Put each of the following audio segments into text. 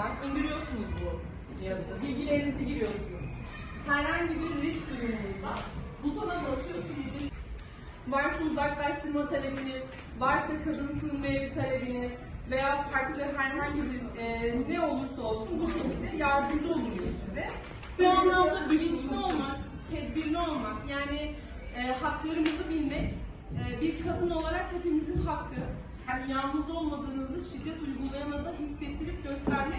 indiriyorsunuz bu cihazı. Bilgilerinizi giriyorsunuz. Herhangi bir risk duyduğunuzda butona basıyorsunuz. Varsa uzaklaştırma talebiniz, varsa kadın sığınma evi talebiniz veya farklı herhangi bir e, ne olursa olsun bu şekilde yardımcı oluyor size. Bu anlamda bilinçli olmak, tedbirli olmak, yani e, haklarımızı bilmek e, bir kadın olarak hepimizin hakkı. Yani yalnız olmadığınızı şiddet uygulayana da hissettirip göstermek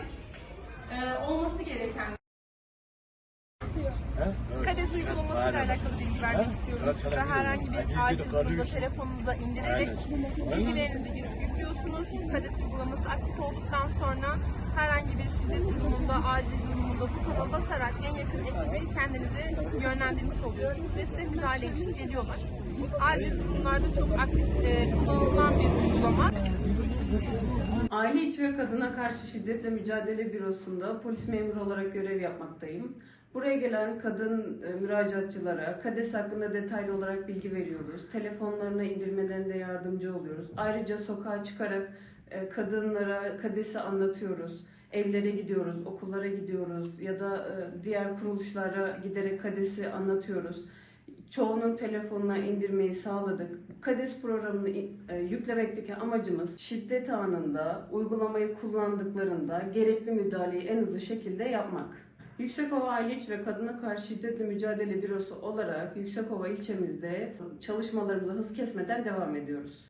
KADES uygulamasıyla alakalı bilgi vermek istiyoruz. Size herhangi bir acil durumda telefonunuza indirerek bilgilerinizi girip yüklüyorsunuz. KADES uygulaması aktif olduktan sonra herhangi bir şiddet durumunda, acil durumunda butona basarak en yakın ekibi kendinize yönlendirmiş oluyorsunuz ve size müdahale için geliyorlar. Acil durumlarda çok aktif e, kullanılan bir uygulama. Aile içi ve kadına karşı şiddetle mücadele bürosunda polis memuru olarak görev yapmaktayım. Buraya gelen kadın e, müracaatçılara KADES hakkında detaylı olarak bilgi veriyoruz. Telefonlarına indirmelerinde yardımcı oluyoruz. Ayrıca sokağa çıkarak e, kadınlara KADES'i anlatıyoruz. Evlere gidiyoruz, okullara gidiyoruz ya da e, diğer kuruluşlara giderek KADES'i anlatıyoruz. Çoğunun telefonuna indirmeyi sağladık. KADES programını yüklemekteki amacımız şiddet anında uygulamayı kullandıklarında gerekli müdahaleyi en hızlı şekilde yapmak. Yüksekova Aile İç ve Kadına Karşı Şiddetle Mücadele Bürosu olarak Yüksekova ilçemizde çalışmalarımıza hız kesmeden devam ediyoruz.